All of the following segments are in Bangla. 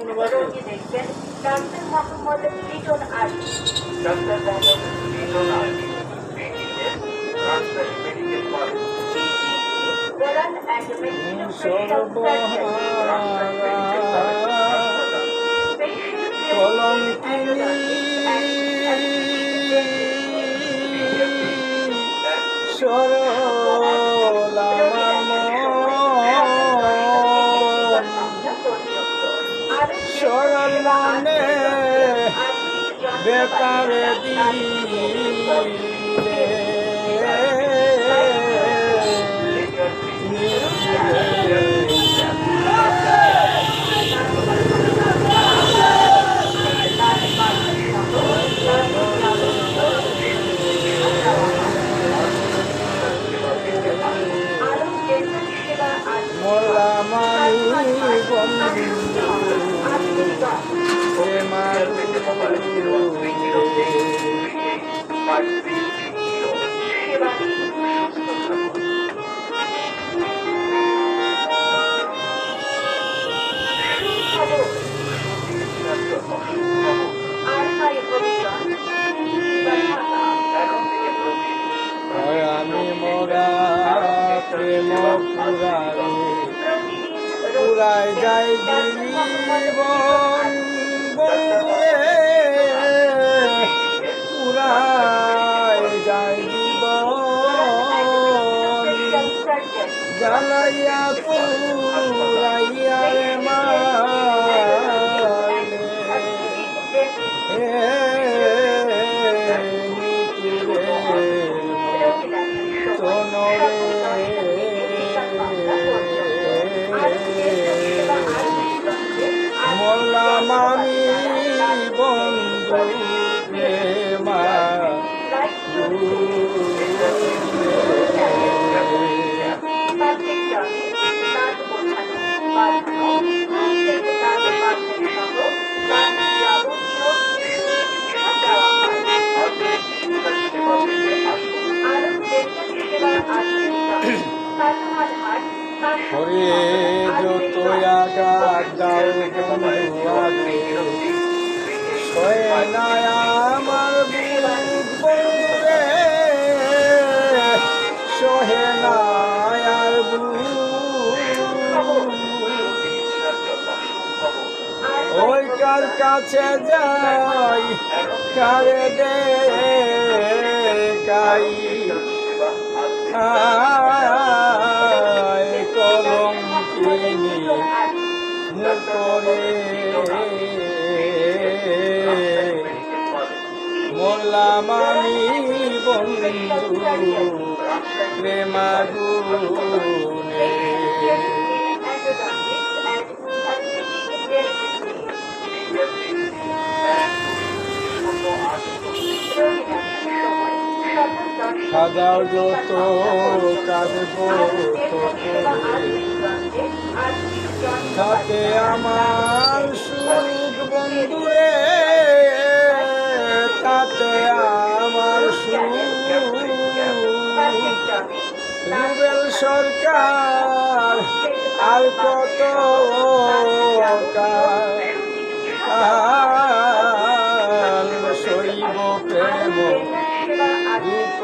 রোগী দেখবেন doctor Mohammad Liton Ali doctor Mohammad Liton Ali Rajshahi medical college oral and medical কলঙ্কিনী সরল বেকারে মোলামানি প্রেম পুরাই পুরাই যাই জীবন বন্ধুরে যাই জীবন। জ্বালাইয়া পুরাইয়া রে মালে। হরে যত আঘাত দাও বন্ধু আগে সয়ে কাছে যাই কারে দে কাই কলম কিনি মুখরে মোল্লাম আমি বন্ধু প্রেমাগুনে সাজাও যত কাঁদব তাতে আমার সুখ বন্ধুরে তাতে আমার সুখ। রুবেল সরকার আর কত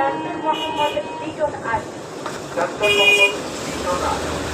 ডাক্তার মোহাম্মদ লিটন আলী। ডাক্তার মোহাম্মদ লিটন আলী।